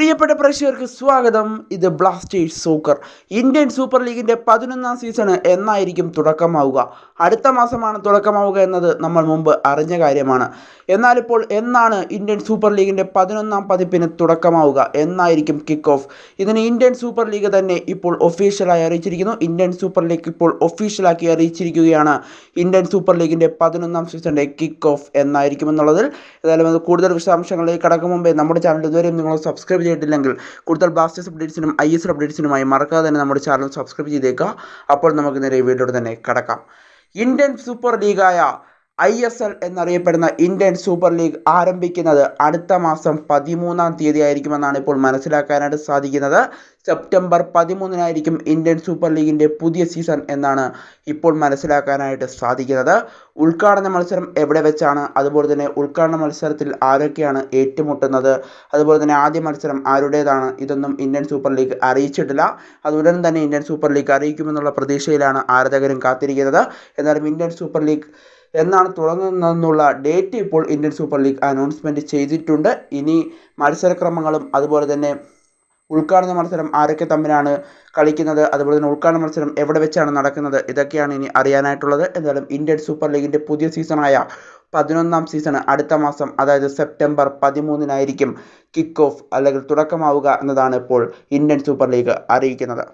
പ്രിയപ്പെട്ട പ്രേക്ഷകർക്ക് സ്വാഗതം. ഇത് ബ്ലാസ്റ്റേഴ്സ് സൂക്കർ. ഇന്ത്യൻ സൂപ്പർ ലീഗിന്റെ പതിനൊന്നാം സീസണ് എന്നായിരിക്കും തുടക്കമാവുക. അടുത്ത മാസമാണ് തുടക്കമാവുക എന്നത് നമ്മൾ മുമ്പ് അറിഞ്ഞ കാര്യമാണ്. എന്നാലിപ്പോൾ എന്നാണ് ഇന്ത്യൻ സൂപ്പർ ലീഗിന്റെ പതിനൊന്നാം പതിപ്പിന് തുടക്കമാവുക എന്നായിരിക്കും കിക്ക് ഓഫ് ഇതിന് ഇന്ത്യൻ സൂപ്പർ ലീഗ് തന്നെ ഇപ്പോൾ ഒഫീഷ്യലായി അറിയിച്ചിരിക്കുന്നു. ഇന്ത്യൻ സൂപ്പർ ലീഗ് ഇപ്പോൾ ഒഫീഷ്യലാക്കി അറിയിച്ചിരിക്കുകയാണ് ഇന്ത്യൻ സൂപ്പർ ലീഗിന്റെ പതിനൊന്നാം സീസണിന്റെ കിക്ക് ഓഫ് എന്നായിരിക്കും എന്നുള്ളതിൽ. ഏതായാലും അത് കൂടുതൽ വിശദാംശങ്ങളിലേക്ക് കടക്കും മുമ്പേ നമ്മുടെ ചാനൽ ഇതുവരെയും നിങ്ങൾ സബ്സ്ക്രൈബ് ചെയ്തിട്ടില്ലെങ്കിൽ കൂടുതൽ ബ്ലാസ്റ്റേഴ്സ് അപ്ഡേറ്റ്സിനും ഐ എസ് അപ്ഡേറ്റ്സിനുമായി മറക്കാതെ തന്നെ നമ്മുടെ ചാനൽ സബ്സ്ക്രൈബ് ചെയ്തേക്കുക. അപ്പോൾ നമുക്ക് നേരെ വീഡിയോയുടെ തന്നെ കടക്കാം. ഇന്ത്യൻ സൂപ്പർ ലീഗായ ഐ എസ് എൽ എന്നറിയപ്പെടുന്ന ഇന്ത്യൻ സൂപ്പർ ലീഗ് ആരംഭിക്കുന്നത് അടുത്ത മാസം പതിമൂന്നാം തീയതി ആയിരിക്കുമെന്നാണ് ഇപ്പോൾ മനസ്സിലാക്കാനായിട്ട് സാധിക്കുന്നത്. സെപ്റ്റംബർ പതിമൂന്നിനായിരിക്കും ഇന്ത്യൻ സൂപ്പർ ലീഗിന്റെ പുതിയ സീസൺ എന്നാണ് ഇപ്പോൾ മനസ്സിലാക്കാനായിട്ട് സാധിക്കുന്നത്. ഉദ്ഘാടന മത്സരം എവിടെ വെച്ചാണ്? അതുപോലെ തന്നെ ഉദ്ഘാടന മത്സരത്തിൽ ആരൊക്കെയാണ് ഏറ്റുമുട്ടുന്നത്? അതുപോലെ തന്നെ ആദ്യ മത്സരം ആരുടേതാണ്? ഇതൊന്നും ഇന്ത്യൻ സൂപ്പർ ലീഗ് അറിയിച്ചിട്ടില്ല. അത് ഉടൻ തന്നെ ഇന്ത്യൻ സൂപ്പർ ലീഗ് അറിയിക്കുമെന്നുള്ള പ്രതീക്ഷയിലാണ് ആരാധകരും കാത്തിരിക്കുന്നത്. എന്നാലും ഇന്ത്യൻ സൂപ്പർ ലീഗ് എന്നാണ് തുടങ്ങുന്നതെന്നുള്ള ഡേറ്റ് ഇപ്പോൾ ഇന്ത്യൻ സൂപ്പർ ലീഗ് അനൗൺസ്മെന്റ് ചെയ്തിട്ടുണ്ട്. ഇനി മത്സരക്രമങ്ങളും അതുപോലെ തന്നെ ഉദ്ഘാടന മത്സരം ആരൊക്കെ തമ്മിലാണ് കളിക്കുന്നത് അതുപോലെ തന്നെ ഉദ്ഘാടന മത്സരം എവിടെ വെച്ചാണ് നടക്കുന്നത് ഇതൊക്കെയാണ് ഇനി അറിയാനായിട്ടുള്ളത്. എന്തായാലും ഇന്ത്യൻ സൂപ്പർ ലീഗിന്റെ പുതിയ സീസണായ പതിനൊന്നാം സീസൺ അടുത്ത മാസം അതായത് സെപ്റ്റംബർ പതിമൂന്നിനായിരിക്കും കിക്ക് ഓഫ് അല്ലെങ്കിൽ തുടക്കമാവുക എന്നതാണ് ഇപ്പോൾ ഇന്ത്യൻ സൂപ്പർ ലീഗ് അറിയിക്കുന്നത്.